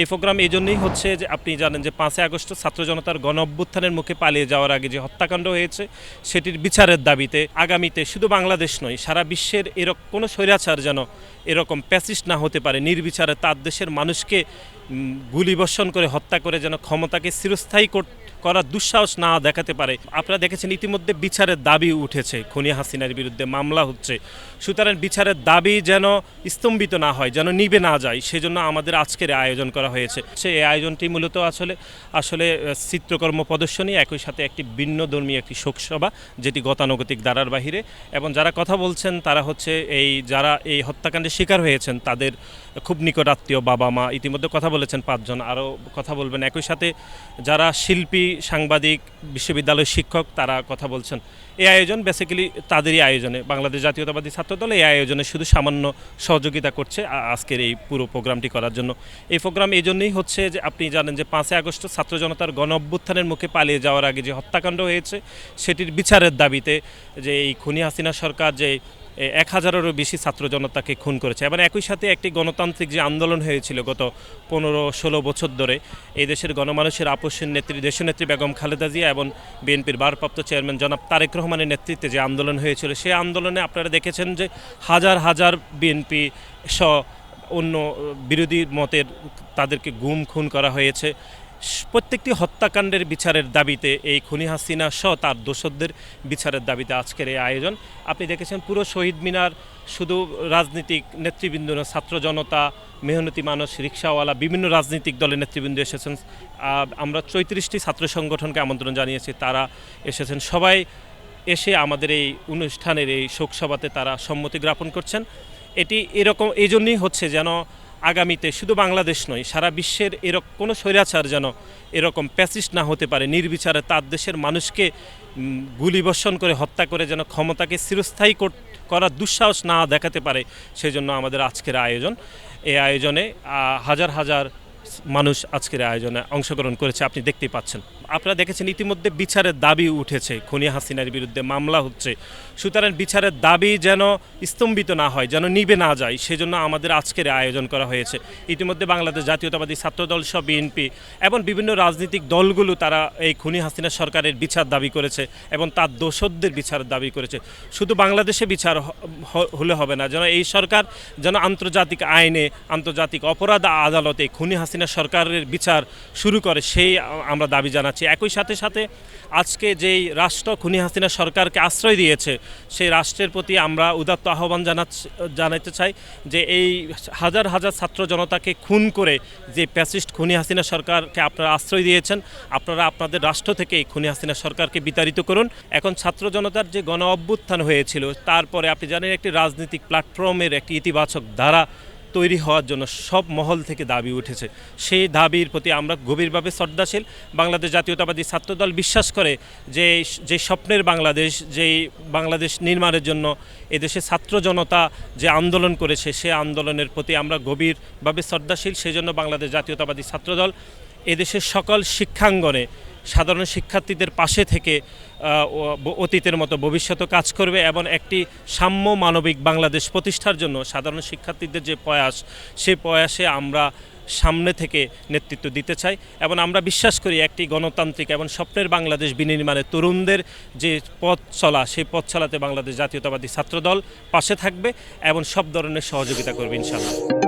এই প্রোগ্রাম এই জন্যই হচ্ছে যে আপনি জানেন যে পাঁচই আগস্ট ছাত্র জনতার গণ অভ্যুত্থানের মুখে পালিয়ে যাওয়ার আগে যে হত্যাকাণ্ড হয়েছে, সেটির বিচারের দাবিতে আগামীতে শুধু বাংলাদেশ নয়, সারা বিশ্বের এরকম কোনো স্বৈরাচার যেন এরকম প্যাসিস্ট না হতে পারে। নির্বিচারে তার দেশের মানুষকে গুলিবর্ষণ করে হত্যা করে যেন ক্ষমতাকে চিরস্থায়ী কর- করার দুঃসাহস না দেখাতে পারে। আপনারা দেখেছেন ইতিমধ্যে বিচারের দাবি উঠেছে। খুনি হাসিনার বিরুদ্ধে মামলা হচ্ছে। সুতরাং বিচারের দাবি যেন স্তম্ভিত না হয়, যেন নিবে না যায়, সেজন্য আমাদের আজকের আয়োজন করা হয়েছে। সে এই আয়োজনটি মূলত আসলে আসলে চিত্রকর্ম প্রদর্শনী, একই সাথে একটি ভিন্ন ধর্মী একটি শোকসভা যেটি গতানুগতিক দ্বারার বাহিরে। এবং যারা কথা বলছেন, তারা হচ্ছে এই, যারা এই হত্যাকাণ্ডের শিকার হয়েছেন, তাদের খুব নিকট আত্মীয় বাবা মা ইতিমধ্যে কথা বলেছেন, পাঁচজন আরও কথা বলবেন। একই সাথে যারা শিল্পী সাংবাদিক, বিশ্ববিদ্যালয়ের শিক্ষক, তারা কথা বলছেন। এই আয়োজন বেসিক্যালি তাদেরই আয়োজনে। বাংলাদেশ জাতীয়তাবাদী ছাত্রদল এই আয়োজনে শুধু সামান্য সহযোগিতা করছে আজকের এই পুরো প্রোগ্রামটি করার জন্য। এই প্রোগ্রাম এই জন্যই হচ্ছে যে আপনি জানেন যে পাঁচই আগস্ট ছাত্র জনতার গণ অভ্যুত্থানের মুখে পালিয়ে যাওয়ার আগে যে হত্যাকাণ্ড হয়েছে, সেটির বিচারের দাবিতে যে এই খুনি হাসিনা সরকার যে এক হাজারেরও বেশি ছাত্র জনতাকে খুন করেছে। এবং একই সাথে একটি গণতান্ত্রিক যে আন্দোলন হয়েছিল গত পনেরো ষোলো বছর ধরে, এই দেশের গণমানুষের আপসের নেত্রী, দেশনেত্রী বেগম খালেদা জিয়া এবং বিএনপির ভারপ্রাপ্ত চেয়ারম্যান জনাব তারেক রহমানের নেতৃত্বে যে আন্দোলন হয়েছিল সেই আন্দোলনে আপনারা দেখেছেন যে হাজার হাজার বিএনপি সহ অন্য বিরোধী মতের তাদেরকে গুম খুন করা হয়েছে। স- প্রত্যেকটি হত্যাকাণ্ডের বিচারের দাবিতে এই খুনি হাসিনা সহ তার দোষরদের বিচারের দাবিতে আজকের এই আয়োজন। আপনি দেখেছেন পুরো শহীদ মিনার শুধু রাজনীতিক নেতৃবৃন্দ ছাত্র জনতা, মেহনতি মানুষ, রিক্সাওয়ালা, বিভিন্ন রাজনৈতিক দলের নেতৃবৃন্দ এসেছেন। আমরা চৌত্রিশটি ছাত্র সংগঠনকে আমন্ত্রণ জানিয়েছি, তারা এসেছেন। সবাই এসে আমাদের এই অনুষ্ঠানের এই শোকসভাতে তারা সম্মতি জ্ঞাপন করছেন। এটি এরকম, এই জন্যই হচ্ছে যেন আগামীতে শুধু বাংলাদেশ নয়, সারা বিশ্বের এরকম কোনো স্বৈরাচার যেন এরকম প্যাসিস্ট না হতে পারে। নির্বিচারে তার দেশের মানুষকে গুলিবর্ষণ করে হত্যা করে যেন ক্ষমতাকে চিরস্থায়ী কর- করার দুঃসাহস না দেখাতে পারে, সেজন্য আমাদের আজকের আয়োজন। এই আয়োজনে হাজার হাজার মানুষ আজকের আয়োজনে অংশগ্রহণ করেছে, আপনি দেখতেই পাচ্ছেন। আপনারা দেখেছেন ইতিমধ্যে বিচারের দাবি উঠেছে। খুনি হাসিনার বিরুদ্ধে মামলা হচ্ছে। সুতরাং বিচারের দাবি যেন স্তম্ভিত না হয়, যেন নিবে না যায়, সেজন্য আমাদের আজকের আয়োজন করা হয়েছে। ইতিমধ্যে বাংলাদেশ জাতীয়তাবাদী ছাত্রদল, সহ বিএনপি এবং বিভিন্ন রাজনৈতিক দলগুলো তারা এই খুনি হাসিনা সরকারের বিচার দাবি করেছে এবং তার দোষরদের বিচার দাবি করেছে। শুধু বাংলাদেশে বিচার হলে হবে না, যেন এই সরকার যেন আন্তর্জাতিক আইনে, আন্তর্জাতিক অপরাধ আদালতে খুনি হাসিনা সরকারের বিচার শুরু করে, সেই আমরা দাবি জানাচ্ছি। একই সাথে সাথে আজকে যেই রাষ্ট্র খুনি হাসিনা সরকারকে আশ্রয় দিয়েছে, সেই রাষ্ট্রের প্রতি আমরা উদাত্ত আহ্বান জানাচ্ছি জানাতে চাই যে এই হাজার হাজার ছাত্র জনতাকে খুন করে যে প্যাসিস্ট খুনি হাসিনা সরকারকে আপনারা আশ্রয় দিয়েছেন, আপনারা আপনাদের রাষ্ট্র থেকে এই খুনি হাসিনা সরকারকে বিতাড়িত করুন। এখন ছাত্র জনতার যে গণ অভ্যুত্থান হয়েছিল, তারপরে আপনি জানেন একটি রাজনৈতিক প্ল্যাটফর্মের একটি ইতিবাচক ধারা তৈরি হওয়ার জন্য সব মহল থেকে দাবি উঠেছে। সেই দাবির প্রতি আমরা গভীরভাবে শ্রদ্ধাশীল। বাংলাদেশ জাতীয়তাবাদী ছাত্রদল বিশ্বাস করে যে যে স্বপ্নের বাংলাদেশ যেই বাংলাদেশ নির্মাণের জন্য এদেশে ছাত্র জনতা যে আন্দোলন করেছে, সে আন্দোলনের প্রতি আমরা গভীরভাবে শ্রদ্ধাশীল। সেজন্য বাংলাদেশ জাতীয়তাবাদী ছাত্রদল এদেশের সকল শিক্ষাঙ্গনে সাধারণ শিক্ষার্থীদের পাশে থেকে অতীতের মতো ভবিষ্যতে কাজ করবে এবং একটি সাম্য মানবিক বাংলাদেশ প্রতিষ্ঠার জন্য সাধারণ শিক্ষার্থীদের যে প্রয়াস সেই প্রয়াসে আমরা সামনে থেকে নেতৃত্ব দিতে চাই এবং আমরা বিশ্বাস করি একটি গণতান্ত্রিক এবং স্বপ্নের বাংলাদেশ বিনির্মাণে তরুণদের যে পথ চলা, সেই পথ চলাতে বাংলাদেশ জাতীয়তাবাদী ছাত্রদল পাশে থাকবে এবং সব ধরনের সহযোগিতা করবে ইনশাল্লাহ